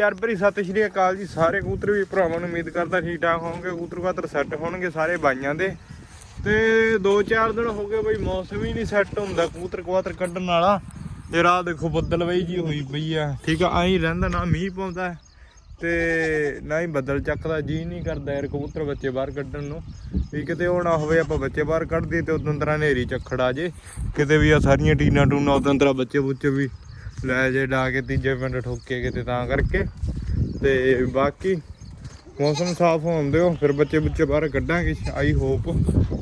ਯਾਰ ਭਰੀ ਸਤਿ ਸ਼੍ਰੀ ਅਕਾਲ ਜੀ, ਸਾਰੇ ਕੂਤਰ ਵੀ ਭਰਾਵਾਂ ਨੂੰ ਉਮੀਦ ਕਰਦਾ ਠੀਕ ਠਾਕ ਹੋਣਗੇ ਕੂਤਰ ਕਾਤਰ ਸੈੱਟ ਹੋਣਗੇ ਸਾਰੇ ਬਾਈਆਂ ਦੇ। ਤੇ 2-4 ਦਿਨ ਹੋ ਗਏ ਬਈ, ਮੌਸਮ ਹੀ ਨਹੀਂ ਸੈੱਟ ਹੁੰਦਾ ਕਬੂਤਰ ਕਵਾਤਰ ਕੱਢਣ ਵਾਲਾ। ਤੇ ਰਾਹ ਦੇਖੋ ਬੱਦਲ ਵਈ ਜੀ ਹੋਈ ਪਈ ਆ, ਠੀਕ ਆ ਐਂ ਰਹਿੰਦਾ ਨਾ ਮੀਂਹ ਪਾਉਂਦਾ। ਤੇ ਨਾ ਹੀ ਬੱਦਲ ਚੱਕਦਾ, ਜੀ ਨਹੀਂ ਕਰਦਾ ਯਾਰ ਕਬੂਤਰ ਬੱਚੇ ਬਾਹਰ ਕੱਢਣ ਨੂੰ। ਵੀ ਕਿਤੇ ਉਹ ਨਾ ਹੋਵੇ, ਆਪਾਂ ਬੱਚੇ ਬਾਹਰ ਕੱਢਦੇ ਤੇ ਉਦੋਂ ਤਰ੍ਹਾਂ ਹਨੇਰੀ ਚੱਖੜ ਆ ਜੇ। ਕਿਤੇ ਵੀ ਆ ਸਾਰੀਆਂ ਟੀਨਾ ਟੂਨਾ, ਉਦੋਂ ਤਰ੍ਹਾਂ ਬੱਚੇ ਬੁੱਚੇ ਵੀ ਲੈ ਜੇ ਡਾ ਕੇ ਤੀਜੇ ਪਿੰਡ ਠੋਕੇ ਕਿਤੇ ਤਾਂ ਕਰਕੇ। ਤੇ ਬਾਕੀ ਮੌਸਮ ਸਾਫ਼ ਹੋਣ ਦਿਓ, ਫਿਰ ਬੱਚੇ ਬੁੱਚੇ ਬਾਹਰ ਕੱਢਾਂਗੇ, ਆਈ ਹੋਪ।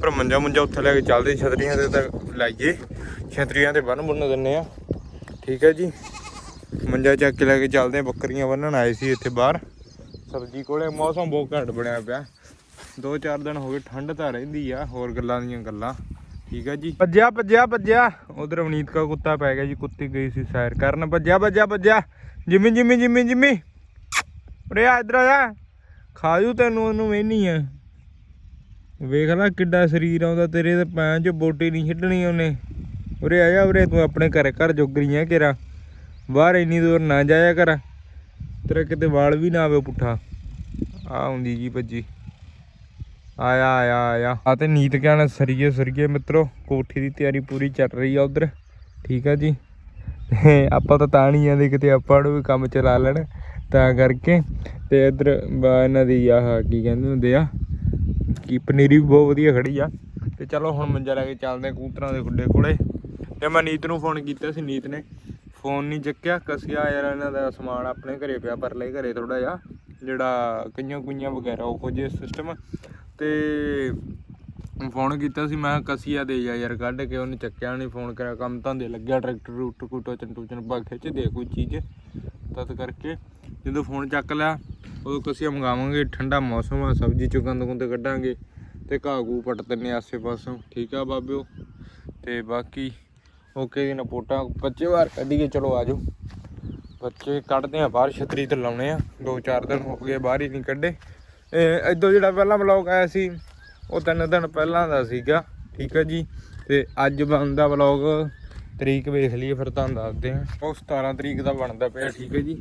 ਪਰ ਮੰਜਾ ਮੁੰਜਾ ਉੱਥੇ ਲੈ ਕੇ ਚੱਲਦੇ ਛਤਰੀਆਂ ਤੇ ਤਾਂ ਲਾਈਏ। ਛਤਰੀਆਂ ਤੇ ਬੰਨ ਬੁੰਨ ਦਿੰਨੇ ਆ। ਠੀਕ ਹੈ ਜੀ। ਮੰਜਾ ਚੱਕ ਕੇ ਲੈ ਕੇ ਚੱਲਦੇ ਆ, ਬੱਕਰੀਆਂ ਬੰਨਣ ਆਏ ਸੀ ਇੱਥੇ ਬਾਹਰ। ਸਬਜ਼ੀ ਕੋਲੇ ਮੌਸਮ ਬਹੁਤ ਘੱਟ ਬਣਿਆ ਪਿਆ। ਦੋ ਚਾਰ ਦਿਨ ਹੋ ਗਏ, ਠੰਡ ਤਾਂ ਰਹਿੰਦੀ ਆ, ਹੋਰ ਗੱਲਾਂ ਦੀਆਂ ਗੱਲਾਂ। ਠੀਕ ਹੈ ਜੀ। ਭੱਜਿਆ ਭੱਜਿਆ ਭੱਜਿਆ। ਉਧਰ ਅਵਨੀਤ ਦਾ ਕੁੱਤਾ ਪੈ ਗਿਆ ਜੀ, ਕੁੱਤੀ ਗਈ ਸੀ ਸੈਰ ਕਰਨ। ਭੱਜਿਆ ਭੱਜਿਆ ਭੱਜਿਆ। Jimmy Jimmy, Jimmy Jimmy. ਉਰੇ ਆ, ਇਧਰ ਆ ਖਾਜੂ ਤੈਨੂੰ ਉਹਨੂੰ ਵੇਹਨੀ ਆ। ਵੇਖ ਲੈ ਕਿੱਡਾ ਸਰੀਰ ਆਉਂਦਾ ਤੇਰੇ ਤੇ ਪੈਂ ਚ ਬੋਟੀ ਨਹੀਂ ਛੱਡਣੀ ਉਹਨੇ। ਉਰੇ ਆ ਜਾ ਉਰੇ, ਤੂੰ ਆਪਣੇ ਘਰ ਘਰ ਜੋਗਰੀਆਂ ਘੇਰਾ। ਬਾਹਰ ਇੰਨੀ ਦੂਰ ਨਾ ਜਾਇਆ ਕਰ। ਤੇਰਾ ਕਿਤੇ ਵਾਲ ਵੀ ਨਾ ਆਵੇ ਪੁੱਠਾ। ਆ ਹੁੰਦੀ ਜੀ ਭੱਜੀ। ਆਇਆ ਆਇਆ ਆਇਆ। ਆ ਤੇ ਨੀਤ ਕਹਿਣਾ ਸਰੀਏ ਸਰੀਏ ਮਿੱਤਰੋ, ਕੋਠੀ ਦੀ ਤਿਆਰੀ ਪੂਰੀ ਚੱਲ ਰਹੀ ਆ ਉਧਰ। ਠੀਕ ਆ ਜੀ? ਤੇ ਆਪਾਂ ਤਾਂ ਤਾਂ ਨਹੀਂ ਜਾਂਦੇ ਕਿਤੇ, ਆਪਾਂ ਨੂੰ ਵੀ ਕੰਮ ਚਲਾ ਲੈਣ। ਤਾਂ ਕਰਕੇ ਤੇ ਇਧਰ ਇਹਨਾਂ ਦੀ ਆਹ ਕੀ ਕਹਿੰਦੇ ਹੁੰਦੇ ਆ, ਕੀ ਪਨੀਰੀ ਵੀ ਬਹੁਤ ਵਧੀਆ ਖੜੀ ਆ। ਤੇ ਚਲੋ ਹੁਣ ਮੰਜਾ ਲੈ ਕੇ ਚੱਲਦੇ ਕੂਤਰਾਂ ਦੇ ਗੁੱਡੇ ਕੋਲੇ। ਤੇ ਮੈਂ ਨੀਤ ਨੂੰ ਫੋਨ ਕੀਤਾ ਸੀ, ਨੀਤ ਨੇ। ਫੋਨ ਨਹੀਂ ਚੱਕਿਆ, ਕਸਿਆ ਯਾਰ ਇਹਨਾਂ ਦਾ ਸਮਾਨ ਆਪਣੇ ਘਰੇ ਪਿਆ, ਪਰਲੇ ਘਰੇ ਥੋੜਾ ਜਿਹਾ, ਜਿਹੜਾ ਕਈਆਂ ਕੁਈਆਂ ਵਗੈਰਾ ਉਹ ਕੁਝ ਸਿਸਟਮ ਤੇ ਫੋਨ ਕੀਤਾ ਸੀ, ਮੈਂ ਕਿਹਾ ਕਸੀਆ ਦੇ ਜਾ ਯਾਰ, ਕੱਢ ਕੇ ਉਹਨੇ ਚੱਕਿਆ ਨਹੀਂ ਫੋਨ ਕਰਿਆ, ਕੰਮ ਧੰਦੇ ਲੱਗਿਆ, ਟਰੈਕਟਰ ਰੂਟਰ ਕੂਟੋ ਚੰਟੂ ਚਨ ਖਿੱਚ ਦੇ, ਕੋਈ ਚੀਜ਼। ਤਦ ਕਰਕੇ ਜਦੋਂ ਫੋਨ ਚੱਕ ਲਿਆ, ਉਦੋਂ ਕਸੀਆ ਮੰਗਾਵਾਂਗੇ, ਠੰਡਾ ਮੌਸਮ ਆ, ਸਬਜ਼ੀ ਚੋਂ ਗੰਦ ਗੁੰਦ ਕੱਢਾਂਗੇ ਤੇ ਘਾਹ ਘੂ ਪੱਟ ਦਿੰਨੇ ਆਸੇ ਪਾਸੋਂ ਠੀਕ ਆ ਬਾਬਿਓ? ਤੇ ਬਾਕੀ ਓਕੇ ਦੀ ਨਪੋਟਾ ਬੱਚੇ ਬਾਹਰ ਕੱਢੀਏ, ਚਲੋ ਆਜੋ ਬੱਚੇ ਕੱਢਦੇ ਆ, ਬਾਹਰ ਛਤਰੀ ਤੇ ਲਾਉਣੇ ਆ, ਦੋ ਚਾਰ ਦਿਨ ਹੋ ਗਏ, ਬਾਹਰ ਹੀ ਨਹੀਂ ਕੱਢੇ। ਇਦੋਂ ਜਿਹੜਾ ਪਹਿਲਾਂ ਬਲੌਗ ਆਇਆ ਸੀ, ਉਹ ਤਿੰਨ ਦਿਨ ਪਹਿਲਾਂ ਦਾ ਸੀਗਾ, ਠੀਕ ਹੈ ਜੀ? ਤੇ ਅੱਜ ਬਣਦਾ ਬਲੌਗ ਤਰੀਕ ਵੇਖ ਲਈਏ ਫਿਰ ਤੁਹਾਨੂੰ ਦੱਸਦੇ ਆ ਉਹ 17 ਤਰੀਕ ਦਾ ਬਣਦਾ ਪਿਆ, ਠੀਕ ਹੈ ਜੀ?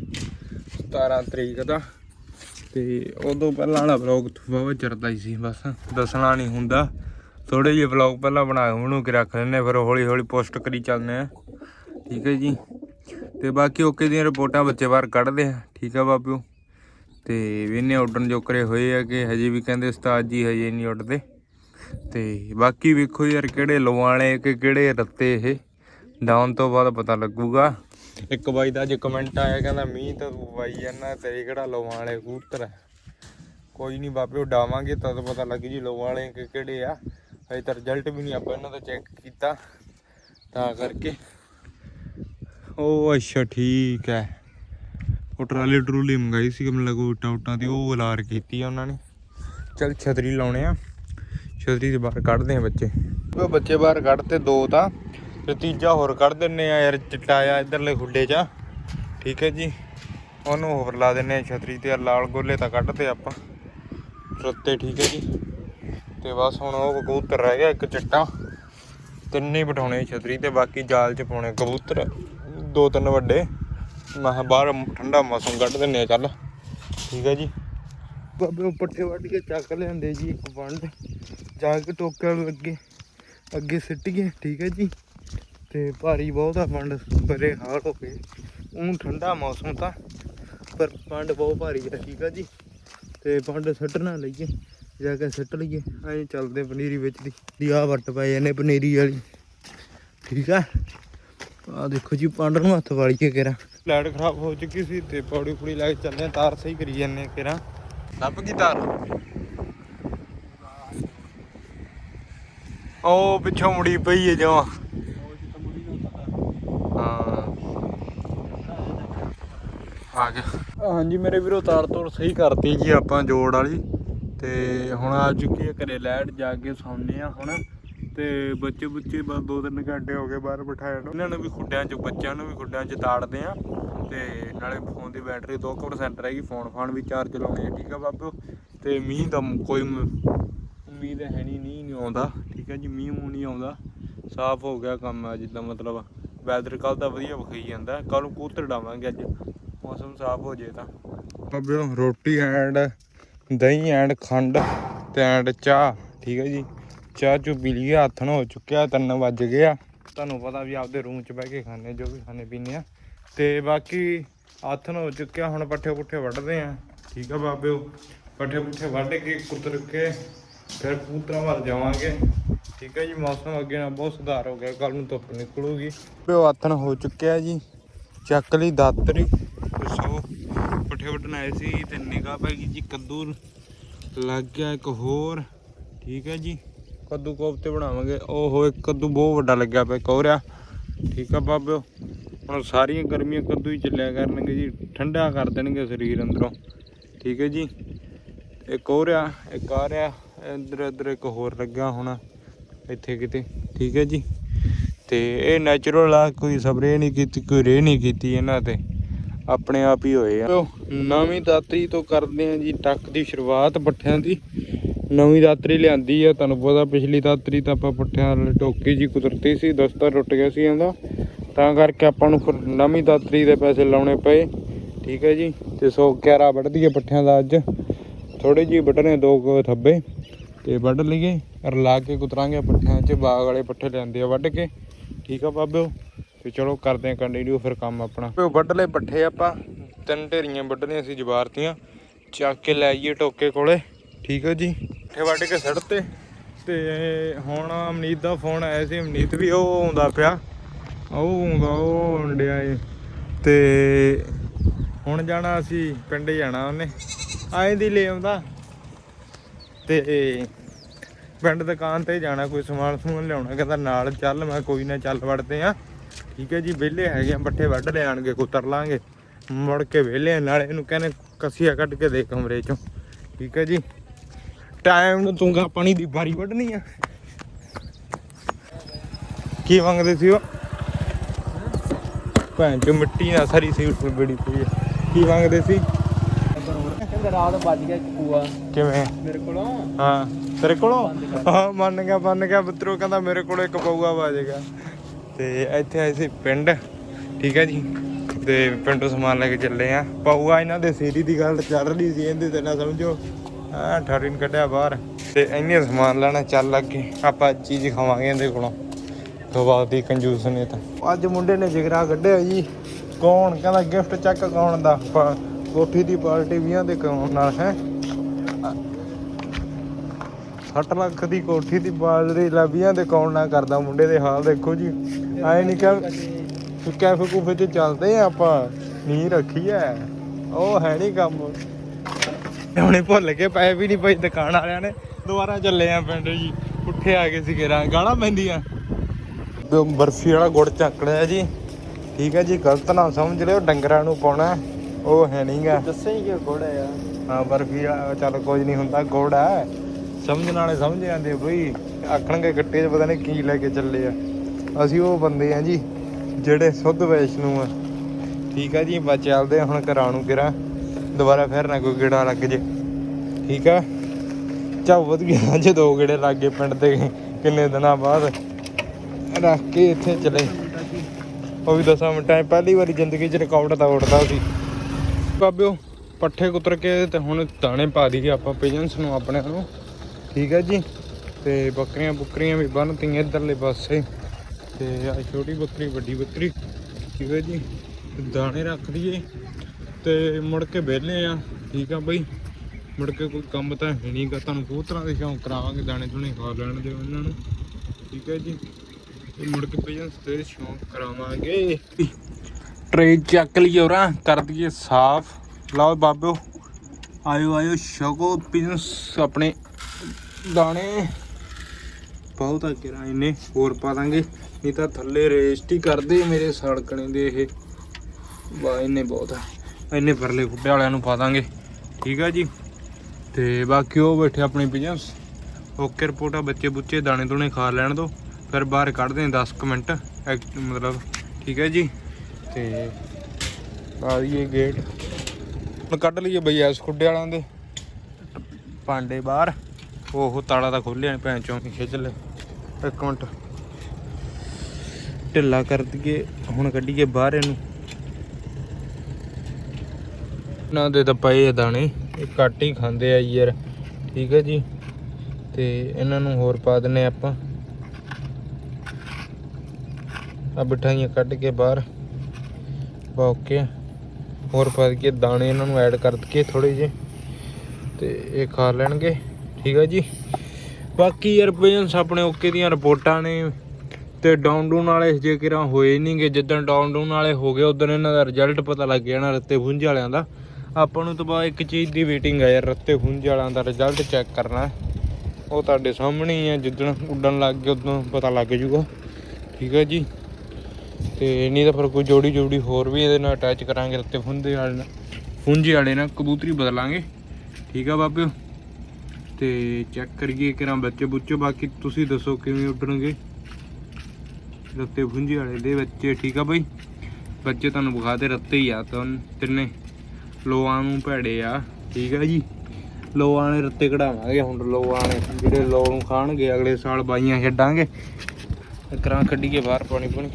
17 ਤਰੀਕ ਦਾ। ਤੇ ਉਦੋਂ ਪਹਿਲਾਂ ਵਾਲਾ ਬਲੌਗ ਬਹੁਤ ਚੜਦਾ ਹੀ ਸੀ, ਬਸ ਦੱਸਣਾ ਨਹੀਂ ਹੁੰਦਾ। ਥੋੜੇ ਜਿਹੇ ਵਲੌਗ ਪਹਿਲਾਂ ਬਣਾ ਉਹਨੂੰ ਕਿ ਰੱਖ ਲੈਣੇ ਫਿਰ ਹੌਲੀ ਹੌਲੀ ਪੋਸਟ ਕਰੀ ਚੱਲਦੇ ਆ ਠੀਕ ਹੈ ਜੀ? ਤੇ ਬਾਕੀ ਓਕੇ ਦੀਆਂ ਰਿਪੋਰਟਾਂ ਬੱਚੇ ਬਾਹਰ ਕੱਢਦੇ ਆ, ਠੀਕ ਆ ਬਾਪਿਓ ਤੇ ਇਹਨੇ ਉੱਡਣ ਜੋਕਰੇ ਹੋਏ ਆ ਕਿ ਹਜੇ ਵੀ ਕਹਿੰਦੇ ਉਸਤਾਦ ਜੀ ਹਜੇ ਨਹੀਂ ਉੱਡਦੇ। ਤੇ ਬਾਕੀ ਵੇਖੋ ਯਾਰ ਕਿਹੜੇ ਲਵਾਣੇ ਕਿ ਕਿਹੜੇ ਰੱਤੇ ਇਹ। ਡਾਊਨ ਤੋਂ ਬਾਅਦ ਪਤਾ ਲੱਗੂਗਾ। ਇੱਕ ਬਾਈ ਦਾ ਅੱਜ ਕਮੈਂਟ ਆਇਆ, ਕਹਿੰਦਾ ਮੀਂਹ ਤਾਂ ਤੂੰ ਬਾਈ ਜਾਂਦਾ, ਤੇਰੇ ਕਿਹੜਾ ਲਵਾਂ ਵਾਲੇ ਕਬੂਤਰ ਹੈ ਕੋਈ ਨਹੀਂ ਬਾਬੇ ਉਡਾਵਾਂਗੇ ਤਦ ਪਤਾ ਲੱਗ ਜੀ ਲਵਾਂ ਵਾਲੇ ਕਿ ਕਿਹੜੇ ਆ। ਅਜੇ ਤਾਂ ਰਿਜ਼ਲਟ ਵੀ ਨਹੀਂ ਆਪਾਂ ਇਹਨਾਂ ਦਾ ਚੈੱਕ ਕੀਤਾ। ਤਾਂ ਕਰਕੇ। ਉਹ ਅੱਛਾ, ਠੀਕ ਹੈ। ਉਹ ਟਰਾਲੀ ਟਰੂਲੀ ਮੰਗਾਈ ਸੀ, ਮੈਨੂੰ ਲੱਗੂ ਉਟਾਂ ਦੀ, ਉਹ ਲਾਰ ਕੀਤੀ ਆ ਉਹਨਾਂ ਨੇ। ਚਲ ਛਤਰੀ ਲਾਉਣੇ ਆ। ਛਤਰੀ ਦੇ ਬਾਹਰ ਕੱਢਦੇ ਆ ਬੱਚੇ। ਉਹ ਬੱਚੇ ਬਾਹਰ ਕੱਢਤੇ ਦੋ ਤਾਂ, ਤੇ ਤੀਜਾ ਹੋਰ ਕੱਢ ਦਿੰਨੇ ਆ ਯਾਰ, ਚਿੱਟਾ ਆ ਇਧਰਲੇ ਖੁੱਡੇ 'ਚ। ਠੀਕ ਹੈ ਜੀ। ਉਹਨੂੰ ਹੋਰ ਲਾ ਦਿੰਨੇ ਆ ਛਤਰੀ ਤੇ, ਆਹ ਲਾਲ ਗੋਲੇ ਤਾਂ ਕੱਢਦੇ ਆਪਾਂ। ਰੱਤੇ ਠੀਕ ਹੈ ਜੀ। ਤੇ ਬਸ ਹੁਣ ਉਹ ਕਬੂਤਰ ਰਹਿ ਗਿਆ ਇੱਕ ਚਿੱਟਾ। ਤਿੰਨੇ ਹੀ ਬਿਠਾਉਣੇ ਛਤਰੀ ਤੇ, ਬਾਕੀ ਜਾਲ 'ਚ ਪਾਉਣੇ ਕਬੂਤਰ। ਦੋ ਤਿੰਨ ਵੱਡੇ। ਮੈਂ ਕਿਹਾ ਬਾਹਰ ਠੰਡਾ ਮੌਸਮ ਕੱਢ ਦਿੰਨੇ ਆ, ਚੱਲ। ਠੀਕ ਹੈ ਜੀ। ਬਾਬੇ ਨੂੰ ਪੱਠੇ ਵੱਢ ਕੇ ਚੱਕ ਲਿਆਂਦੇ ਜੀ ਇੱਕ ਵੰਡ। ਜਾ ਕੇ ਟੋਕੇ ਵਾਲੇ ਅੱਗੇ ਅੱਗੇ ਸਿੱਟ ਗਏ, ਠੀਕ ਹੈ ਜੀ। ਤੇ ਭਾਰੀ ਬਹੁਤ ਆ, ਵੰਡ ਬਰੇ ਹਾਲ ਹੋ ਗਏ। ਉਹ ਠੰਡਾ ਮੌਸਮ ਤਾਂ, ਪਰ ਪੰਡ ਬਹੁਤ ਭਾਰੀ ਆ, ਠੀਕ ਆ ਜੀ। ਤੇ ਪੰਡ ਸੱਟ ਲਈਏ, ਜਾ ਕੇ ਸੱਟ ਲਈਏ। ਐਂ ਚੱਲਦੇ ਪਨੀਰੀ ਵਿੱਚ ਦੀ ਦੀ ਆ ਵੱਟ ਪਏ ਜਾਂਦੇ ਪਨੀਰੀ ਵਾਲੀ। ਠੀਕ ਆ? ਆ ਦੇਖੋ ਜੀ ਪੰਡ ਨੂੰ ਹੱਥ ਵਾਲੀਏ ਕੇਰਾ। ਲਾਈਟ ਖਰਾਬ ਹੋ ਚੁੱਕੀ ਸੀ ਤੇ ਪੌੜੀ ਪੂੜੀ ਲੈ ਕੇ ਚੱਲਦੇ ਆ ਤਾਰ ਸਹੀ ਕਰੀ ਜਾਂਦੇ ਆ ਕੇਰਾ। ਲੱਭ ਗਈ ਤਾਰ? ਉਹ ਪਿੱਛੋਂ ਮੁੜੀ ਪਈ ਹੈ ਜਮਾ। ਹਾਂ। ਆ ਗਿਆ। ਹਾਂਜੀ ਮੇਰੇ ਵੀਰੋ ਤਾਰ ਤੋੜ ਸਹੀ ਕਰਤੀ ਜੀ ਆਪਾਂ ਜੋੜ ਵਾਲੀ। ਤੇ ਹੁਣ ਆ ਚੁੱਕੀ ਹੈ ਘਰੇ ਲਾਈਟ ਜਾ ਕੇ ਸੌਂਦੇ ਆ ਹੁਣ। ਤੇ ਬੱਚੇ ਬੁੱਚੇ ਬਸ ਦੋ ਤਿੰਨ ਘੰਟੇ ਹੋ ਗਏ ਬਾਹਰ ਬਿਠਾਇਆ ਨੂੰ। ਇਹਨਾਂ ਨੂੰ ਵੀ ਖੁੱਡਿਆਂ 'ਚ, ਬੱਚਿਆਂ ਨੂੰ ਵੀ ਖੁੱਡਿਆਂ 'ਚ ਤਾੜਦੇ ਆ ਤੇ ਨਾਲੇ ਫੋਨ ਦੀ ਬੈਟਰੀ 2% ਰਹਿ ਗਈ ਫੋਨ ਫਾਨ ਵੀ ਚਾਰਜ ਲਾਉਣੇ ਆ, ਠੀਕ ਆ ਬਾਬੂ? ਤੇ ਮੀਂਹ ਦਾ ਕੋਈ ਉਮੀਦ ਹੈ ਨਹੀਂ ਨਹੀਂ ਨਹੀਂ ਆਉਂਦਾ, ਠੀਕ ਹੈ ਜੀ, ਮੀਂਹ ਮੂੰਹ ਨਹੀਂ ਆਉਂਦਾ। ਸਾਫ਼ ਹੋ ਗਿਆ ਕੰਮ ਅੱਜ ਦਾ ਮਤਲਬ ਵੈਦਰ ਕੱਲ ਦਾ ਵਧੀਆ ਵਿਖਾਈ ਜਾਂਦਾ ਕੱਲ ਨੂੰ ਕਬੂਤਰ ਡਾਵਾਂਗੇ ਅੱਜ, ਮੌਸਮ ਸਾਫ਼ ਹੋ ਜੇ ਤਾਂ। ਬਾਬਿਓ ਰੋਟੀ ਐਂਡ ਦਹੀਂ ਐਂਡ ਖੰਡ ਤੇ ਐਂਡ ਚਾਹ, ਠੀਕ ਹੈ ਜੀ। ਚਾਹ ਚੂ ਪੀ ਲਈ ਹੱਥਣ ਹੋ ਚੁੱਕਿਆ 3 ਵੱਜ ਗਿਆ ਤੁਹਾਨੂੰ ਪਤਾ ਵੀ ਆਪਦੇ ਰੂਮ 'ਚ ਬਹਿ ਕੇ ਖਾਣੇ ਜੋ ਵੀ ਖਾਣੇ ਪੀਣੇ ਆ। ਤੇ ਬਾਕੀ ਆਥਣ ਹੋ ਚੁੱਕਿਆ, ਹੁਣ ਪੱਠੇ ਪੁੱਠੇ ਵੱਢਦੇ ਆ। ਠੀਕ ਆ ਬਾਬਿਓ? ਪੱਠੇ ਪੁੱਠੇ ਵੱਢ ਕੇ ਕੁਤਰ ਕੇ ਫਿਰ ਕਬੂਤਰਾਂ ਵੱਲ ਜਾਵਾਂਗੇ। ਠੀਕ ਹੈ ਜੀ, ਮੌਸਮ ਅੱਗੇ ਨਾਲ ਬਹੁਤ ਸੁਧਾਰ ਹੋ ਗਿਆ ਕੱਲ ਨੂੰ ਧੁੱਪ ਨਿਕਲੂਗੀ। ਪਿਓ ਆਥਣ ਹੋ ਚੁੱਕਿਆ ਜੀ। ਚੱਕ ਲਈ ਦਾਤਰੀ। ਸੋ ਪੱਠੇ ਵੱਢਣ ਆਏ ਸੀ ਤੇ ਨਿਗਾਹ ਪੈ ਗਈ ਜੀ ਕੱਦੂ ਲੱਗ ਗਿਆ, ਇੱਕ ਹੋਰ। ਠੀਕ ਹੈ ਜੀ। ਕੱਦੂ ਕੋਫਤੇ ਬਣਾਵਾਂਗੇ। ਓਹੋ, ਇੱਕ ਕੱਦੂ ਬਹੁਤ ਵੱਡਾ ਲੱਗਿਆ ਪਿਆ ਕੋਰਿਆ ਠੀਕ ਆ ਬਾਬਿਓ? ਹੁਣ ਸਾਰੀਆਂ ਗਰਮੀਆਂ ਕੱਦੂ ਹੀ ਚੱਲਿਆ ਕਰਨਗੇ ਜੀ। ਠੰਡਾ ਕਰ ਦੇਣਗੇ ਸਰੀਰ ਅੰਦਰੋਂ। ਠੀਕ ਹੈ ਜੀ? ਇੱਕ ਹੋ ਰਿਹਾ ਇੱਕ ਆ ਰਿਹਾ। ਇੱਧਰ ਇੱਧਰ ਇੱਕ ਹੋਰ ਲੱਗਾ ਹੋਣਾ, ਇੱਥੇ ਕਿਤੇ। ਠੀਕ ਹੈ ਜੀ? ਤੇ ਇਹ ਨੈਚੁਰਲ ਆ, ਕੋਈ ਸਪਰੇਅ ਨਹੀਂ ਕੀਤੀ, ਕੋਈ ਰੇ ਨਹੀਂ ਕੀਤੀ ਇਹਨਾਂ ਤੇ। ਆਪਣੇ ਆਪ ਹੀ ਹੋਏ ਆ। ਨਵੀਂ ਦਾਤਰੀ ਤੋਂ ਕਰਦੇ ਆ ਜੀ, ਟੱਕ ਦੀ ਸ਼ੁਰੂਆਤ ਪੱਠਿਆਂ ਦੀ। ਨਵੀਂ ਦਾਤਰੀ ਲਿਆਂਦੀ ਆ, ਤੁਹਾਨੂੰ ਪਤਾ ਪਿਛਲੀ ਦਾਤਰੀ ਤਾਂ ਆਪਾਂ ਪੱਠਿਆਂ ਨਾਲ ਟੋਕੀ ਜੀ ਕੁਦਰਤੀ ਸੀ ਦਸਤਾ ਟੁੱਟ ਗਿਆ ਸੀ ਇਹਦਾ। ਤਾਂ ਕਰਕੇ ਆਪਾਂ ਨੂੰ ਫਿਰ ਨਵੀਂ ਦਾਤਰੀ ਦੇ ਪੈਸੇ ਲਾਉਣੇ ਪਏ, ਠੀਕ ਹੈ ਜੀ? ਤੇ 111 ਵੱਢ ਦਈਏ ਪੱਠਿਆਂ ਦਾ ਅੱਜ। ਥੋੜੇ ਜਿਹੀ ਵੱਢਣੇ ਦੋ ਕੁ ਥੱਬੇ, ਤੇ ਵੱਢ ਲਈਏ। ਰਲਾ ਕੇ ਕੁਤਰਾਂਗੇ ਪੱਠਿਆਂ 'ਚ, ਬਾਗ ਵਾਲੇ ਪੱਠੇ ਲਿਆਂਦੇ ਆ ਵੱਢ ਕੇ। ਠੀਕ ਆ ਬਾਬਿਓ? ਤੇ ਚਲੋ ਕਰਦੇ ਆ ਕੰਟੀਨਿਊ ਫਿਰ ਕੰਮ ਆਪਣਾ। ਉਹ ਵੱਢ ਲਏ ਪੱਠੇ ਆਪਾਂ। ਤਿੰਨ ਢੇਰੀਆਂ ਵੱਢਣੀਆਂ ਸੀ ਜਵਾਰਤੀਆਂ ਚੱਕ ਕੇ ਲੈ ਜਾਈਏ ਟੋਕੇ ਕੋਲੇ। ਠੀਕ ਹੈ ਜੀ? ਪੱਠੇ ਵੱਢ ਕੇ ਸੜ ਤੇ ਤੇ ਹੁਣ ਅਮਨੀਤ ਦਾ ਫੋਨ ਆਇਆ ਸੀ ਅਮਨੀਤ ਵੀ ਉਹ ਆਉਂਦਾ ਪਿਆ। ਉਹ ਆਉਂਦਾ ਉਹ ਮੁੰਡਿਆ ਏ। ਤੇ ਹੁਣ ਜਾਣਾ ਅਸੀਂ ਪਿੰਡ ਜਾਣਾ ਉਹਨੇ। ਆਏ ਦੀ ਲੈ ਆਉਂਦਾ। ਤੇ ਪਿੰਡ ਦੁਕਾਨ ਤੇ ਜਾਣਾ ਕੋਈ ਸਮਾਨ ਸਮੂਨ ਲਿਆਉਣਾ ਕਹਿੰਦਾ ਨਾਲ ਚੱਲ ਮੈਂ ਕੋਈ ਨਾ ਚੱਲ ਵੜਦੇ ਆ। ਠੀਕ ਹੈ ਜੀ ਵਿਹਲੇ ਹੈਗੇ ਆ ਪੱਠੇ ਵੱਢ ਲੈ ਕੁਤਰ ਲਾਂਗੇ। ਮੁੜ ਕੇ ਵਿਹਲੇ ਆ, ਨਾਲੇ ਇਹਨੂੰ ਕਹਿੰਦੇ ਕਸੀਆ ਕੱਢ ਕੇ ਦੇ ਕਮਰੇ ਚੋਂ। ਠੀਕ ਹੈ ਜੀ। ਟਾਈਮ ਨੂੰ ਤੂੰਗਾ ਪਾਣੀ ਦੀ ਬਾਰੀ ਵੱਢਣੀ ਆ। ਕੀ ਮੰਗਦੇ ਸੀ ਉਹ? ਭੈਣ ਚ ਮਿੱਟੀ ਨਾਲ ਸਾਰੀ ਸੀਟ ਬੜੀ ਪਈ ਆ। ਕੀ ਮੰਗਦੇ ਸੀ? ਕਹਿੰਦਾ ਰਾਤ ਵੱਜ ਗਿਆ ਇੱਕ ਕੂਆ ਕਿਵੇਂ? ਮੇਰੇ ਕੋਲੋਂ ਹਾਂ, ਤੇਰੇ ਕੋਲੋਂ? ਹਾਂ, ਮੰਨ ਗਿਆ ਮੰਨ ਗਿਆ, ਮਿੱਤਰੋ, ਕਹਿੰਦਾ ਮੇਰੇ ਕੋਲ ਇੱਕ ਪਊਆ ਵਾਜੇਗਾ ਤੇ ਇੱਥੇ ਆਏ ਸੀ ਪਿੰਡ, ਠੀਕ ਹੈ ਜੀ? ਤੇ ਪਿੰਡੋਂ ਸਮਾਨ ਲੈ ਕੇ ਚੱਲੇ ਆ। ਪਊਆ ਇਹਨਾਂ ਦੇ ਸੀਰੀ ਦੀ ਗੱਲ ਚੱਲ ਰਹੀ ਸੀ, ਇਹਦੇ ਤੇ ਨਾ ਸਮਝੋ। ਆ ਠਾਰੀਨ ਕੱਢਿਆ ਬਾਹਰ। ਤੇ ਇੰਨੇ ਸਮਾਨ ਲੈਣਾ, ਚੱਲ ਅੱਗੇ। ਆਪਾਂ ਚੀਜ਼ ਖਾਵਾਂਗੇ ਇਹਦੇ ਕੋਲੋਂ। ਖਵਾਦੀ ਕੰਜੂਸ ਨੇ ਤਾਂ। ਅੱਜ ਮੁੰਡੇ ਨੇ ਜਿਗਰਾ ਕੱਢਿਆ ਜੀ। ਕੌਣ? ਕਹਿੰਦਾ ਗਿਫਟ ਚੱਕ ਕੌਣ ਦਾ? ਕੋਠੀ ਦੀ ਪਾਰਟੀ 20 ਦੇ ਕੌਣ ਨਾਲ, ਹੈ? 60 ਲੱਖ ਦੀ ਕੋਠੀ ਦੀ ਬਾਜ਼ਰੀ ਲੱਭੀਆਂ ਦੇ ਕੌਣ ਨਾ ਕਰਦਾ ਮੁੰਡੇ ਦੇ ਹਾਲ ਦੇਖੋ ਜੀ। ਆਏ ਨਹੀਂ ਕਿ ਕੈਫੇ ਕੂਫੇ ਚ ਚੱਲਦੇ ਆ ਆਪਾਂ। ਨੀ ਰੱਖੀ ਐ। ਉਹ ਹੈ ਨਹੀਂ ਕੰਮ। ਹੁਣੇ ਭੁੱਲ ਕੇ ਪਏ ਵੀ ਨਹੀਂ ਪਈ ਦੁਕਾਨ ਵਾਲਿਆਂ ਨੇ। ਦੁਬਾਰਾ ਚੱਲੇ ਆ ਪਿੰਡ ਜੀ। ਉੱਠੇ ਆ ਗਏ ਸੀਗੇ ਰਾਂ ਗਾਲਾਂ ਪੈਂਦੀਆਂ। ਤੇ ਬਰਫੀ ਵਾਲਾ ਗੁੜ ਚੱਕ ਲਿਆ ਜੀ। ਠੀਕ ਹੈ ਜੀ ਗਲਤ ਨਾ ਸਮਝ ਲਿਓ ਡੰਗਰਾਂ ਨੂੰ ਪਾਉਣਾ ਉਹ ਹੈ ਨਹੀਂਗਾ ਦੱਸਿਆ ਹੀ ਕਿ ਘੋੜਾ ਆ। ਹਾਂ ਬਰਫੀ ਵਾਲਾ ਚੱਲ ਕੁਝ ਨਹੀਂ ਹੁੰਦਾ ਗੁੜ ਹੈ। ਸਮਝਣ ਵਾਲੇ ਸਮਝ ਜਾਂਦੇ ਬਈ। ਆਖਣਗੇ ਗੱਟੇ 'ਚ ਪਤਾ ਨਹੀਂ ਕੀ ਲੈ ਕੇ ਚੱਲੇ ਆ। ਅਸੀਂ ਉਹ ਬੰਦੇ ਆ ਜੀ ਜਿਹੜੇ ਸੁੱਧ ਵੈਸ਼ਨੂ ਆ। ਠੀਕ ਆ ਜੀ ਬਸ ਚੱਲਦੇ ਆ ਹੁਣ ਘਰਾਂ ਨੂੰ ਕਿਰਾ ਦੁਬਾਰਾ ਫਿਰ ਨਾ ਕੋਈ ਗੇੜਾ ਲੱਗ ਜੇ। ਠੀਕ ਆ? ਚਾ ਵਧੀਆ ਜੇ ਦੋ ਗੇੜੇ ਲੱਗ ਗਏ ਪਿੰਡ ਤੇ ਕਿੰਨੇ ਦਿਨਾਂ ਬਾਅਦ। ਰੱਖ ਕੇ ਇੱਥੇ ਚਲੇ। ਉਹ ਵੀ ਦਸਾਂ ਮਿੰਟਾਂ ਪਹਿਲੀ ਵਾਰੀ ਜ਼ਿੰਦਗੀ 'ਚ ਰਿਕਾਰਡ ਤਾਂ ਉੱਡਦਾ ਸੀ। ਬਾਬਿਓ, ਪੱਠੇ ਕੁਤਰ ਕੇ ਤੇ ਹੁਣ ਦਾਣੇ ਪਾ ਦਈਏ ਆਪਾਂ ਪੇਜੈਂਸ ਨੂੰ ਆਪਣੇ ਨੂੰ ਠੀਕ ਹੈ ਜੀ? ਤੇ ਬੱਕਰੀਆਂ ਬੁੱਕਰੀਆਂ ਵੀ ਬੰਨਤੀਆਂ ਇਧਰਲੇ ਪਾਸੇ। ਤੇ ਆ ਛੋਟੀ ਬੱਕਰੀ, ਵੱਡੀ ਬੱਕਰੀ। ਠੀਕ ਹੈ ਜੀ? ਦਾਣੇ ਰੱਖ ਦਈਏ। ਤੇ ਮੁੜ ਕੇ ਵਿਹਲੇ ਆ, ਠੀਕ ਆ ਬਈ। ਮੁੜ ਕੇ ਕੋਈ ਕੰਮ ਤਾਂ ਹੈ ਨਹੀਂਗਾ ਤੁਹਾਨੂੰ ਕਬੂਤਰਾਂ ਦੇ ਸ਼ੌਂਕ ਕਰਾਵਾਂਗੇ, ਦਾਣੇ ਦੁਣੇ ਖਾ ਲੈਣ ਦਿਓ ਇਹਨਾਂ ਨੂੰ। ਠੀਕ ਹੈ ਜੀ। ਤੇ ਮੁੜ ਕੇ ਪੇਜੈਂਸ ਤੇ ਸ਼ੌਂਕ ਕਰਾਵਾਂਗੇ। ਟਰੇ ਚੱਕ ਲਈ ਹੋਰਾਂ ਕਰ ਦਈਏ ਸਾਫ਼। ਲਓ ਬਾਬਿਓ, ਆਇਓ ਆਇਓ, ਸ਼ਗੋ ਬਿਜ਼ਨਸ ਆਪਣੇ ਦਾਣੇ। ਬਹੁਤ ਆ ਕਿਰਾ ਨੇ ਹੋਰ ਪਾ ਦਾਂਗੇ। ਨਹੀਂ ਤਾਂ ਥੱਲੇ ਰੇਸਟ ਹੀ ਕਰਦੇ ਮੇਰੇ ਸੜਕਣੇ ਦੇ ਇਹ। ਵਾ ਇਹਨੇ ਬਹੁਤ ਆ। ਇਹਨੇ ਪਰਲੇ ਫੁੱਟੇ ਵਾਲਿਆਂ ਨੂੰ ਪਾ ਦਾਂਗੇ। ਠੀਕ ਆ ਜੀ? ਤੇ ਬਾਕੀ ਉਹ ਬੈਠੇ ਆਪਣੇ ਬਿਜ਼ਨਸ ਓਕੇ, ਰਿਪੋਰਟ ਆ ਬੱਚੇ ਬੁੱਚੇ, ਦਾਣੇ ਦੁਣੇ ਖਾ ਲੈਣ ਦੋ। ਫਿਰ ਬਾਹਰ ਕੱਢਦੇ ਆ 10 ਕੁ ਮਿੰਟ। ਐਕ- ਮਤਲਬ, ਠੀਕ ਹੈ ਜੀ? ਤੇ ਆ ਇਹ ਗੇਟ ਹੁਣ ਕੱਢ ਲਈਏ ਬਈ ਐਸ ਖੁੱਡੇ ਵਾਲਿਆਂ ਦੇ। ਭਾਂਡੇ ਬਾਹਰ। ਉਹ ਤਾਲਾ ਤਾਂ ਖੋਲਿਆ ਨਹੀਂ ਭੈਣ ਚੋਂ, ਖਿੱਚ ਲੈ। ਇੱਕ ਮਿੰਟ। ਢਿੱਲਾ ਕਰ ਦਈਏ। ਹੁਣ ਕੱਢੀਏ ਬਾਹਰ ਇਹਨੂੰ। ਇਹਨਾਂ ਦੇ ਤਾਂ ਪਏ ਆ ਦਾਣੇ, ਇਹ ਘੱਟ ਹੀ ਖਾਂਦੇ ਆ ਯਾਰ, ਠੀਕ ਹੈ ਜੀ? ਤੇ ਇਹਨਾਂ ਨੂੰ ਹੋਰ ਪਾ ਦਿੰਨੇ ਆਪਾਂ। ਆ ਬਿਠਾਈਆਂ ਕੱਢ ਕੇ ਬਾਹਰ ਓਕੇ ਹੋਰ ਪਾ ਕੇ ਦਾਣੇ ਇਹਨਾਂ ਨੂੰ ਐਡ ਕਰ ਕੇ ਥੋੜੇ ਜਿਹੇ, ਤੇ ਇਹ ਖਾ ਲੈਣਗੇ, ਠੀਕ ਹੈ ਜੀ? ਬਾਕੀ ਯਾਰ ਪੇਰੈਂਟਸ ਆਪਣੇ ਓਕੇ ਦੀਆਂ ਰਿਪੋਰਟਾਂ ਨੇ, ਤੇ ਡਾਊਨ ਡਾਊਨ ਵਾਲੇ ਜੇ ਕਿਰਾਂ ਹੋਏ ਨਹੀਂਗੇ ਜਿੱਦਣ ਡਾਊਨ ਡਾਊਨ ਵਾਲੇ ਹੋ ਗਏ, ਉਦੋਂ ਇਹਨਾਂ ਦਾ ਰਿਜ਼ਲਟ ਪਤਾ ਲੱਗ ਜਾਣਾ ਰੱਤੇ ਫੁੰਝ ਵਾਲਿਆਂ ਦਾ। ਆਪਾਂ ਨੂੰ ਤਾਂ ਬਾ ਇੱਕ ਚੀਜ਼ ਦੀ ਵੇਟਿੰਗ ਆ ਯਾਰ ਰੱਤੇ ਫੁੰਝ ਵਾਲਿਆਂ ਦਾ ਰਿਜ਼ਲਟ ਚੈੱਕ ਕਰਨਾ। ਉਹ ਤੁਹਾਡੇ ਸਾਹਮਣੇ ਹੀ ਆ, ਜਿੱਦਣ ਉੱਡਣ ਲੱਗ ਗਏ, ਉਦੋਂ ਪਤਾ ਲੱਗ ਜੂਗਾ ਠੀਕ ਹੈ ਜੀ? ਤੇ ਨਹੀਂ ਤਾਂ ਫਿਰ ਕੋਈ ਜੋੜੀ ਜੋੜੀ ਹੋਰ ਵੀ ਇਹਦੇ ਨਾਲ ਅਟੈਚ ਕਰਾਂਗੇ ਰੱਤੇ ਫੁੰਝੇ ਵਾਲੇ ਨਾਲ। ਫੁੰਝੇ ਵਾਲੇ ਨਾਲ ਕਬੂਤਰੀ ਬਦਲਾਂਗੇ। ਠੀਕ ਆ ਬਾਬਿਓ? ਤੇ ਚੈੱਕ ਕਰੀਏ ਕਿਰਾਂ ਬੱਚੇ ਬੁੱਚੇ, ਬਾਕੀ ਤੁਸੀਂ ਦੱਸੋ ਕਿਵੇਂ ਉੱਡਣਗੇ। ਰੱਤੇ ਫੁੰਝੇ ਵਾਲੇ ਦੇ ਬੱਚੇ, ਠੀਕ ਆ ਬਾਈ? ਬੱਚੇ ਤੁਹਾਨੂੰ ਵਿਖਾ ਦੇ ਰੱਤੇ ਹੀ ਆ, ਤੁਹਾਨੂੰ ਤਿੰਨੇ। ਲੋਆਂ ਨੂੰ ਭੈੜੇ ਆ, ਠੀਕ ਆ ਜੀ? ਲੋਆਂ ਨੇ ਰੱਤੇ ਕਢਾਵਾਂਗੇ ਹੁਣ, ਲੋਆਂ ਨੇ ਜਿਹੜੇ ਲੋ ਨੂੰ ਖਾਣਗੇ, ਅਗਲੇ ਸਾਲ ਬਾਈਆਂ ਛੱਡਾਂਗੇ ਕਰਾਂ ਕੱਢੀਏ ਬਾਹਰ ਪਾਣੀ ਪਾਣੀ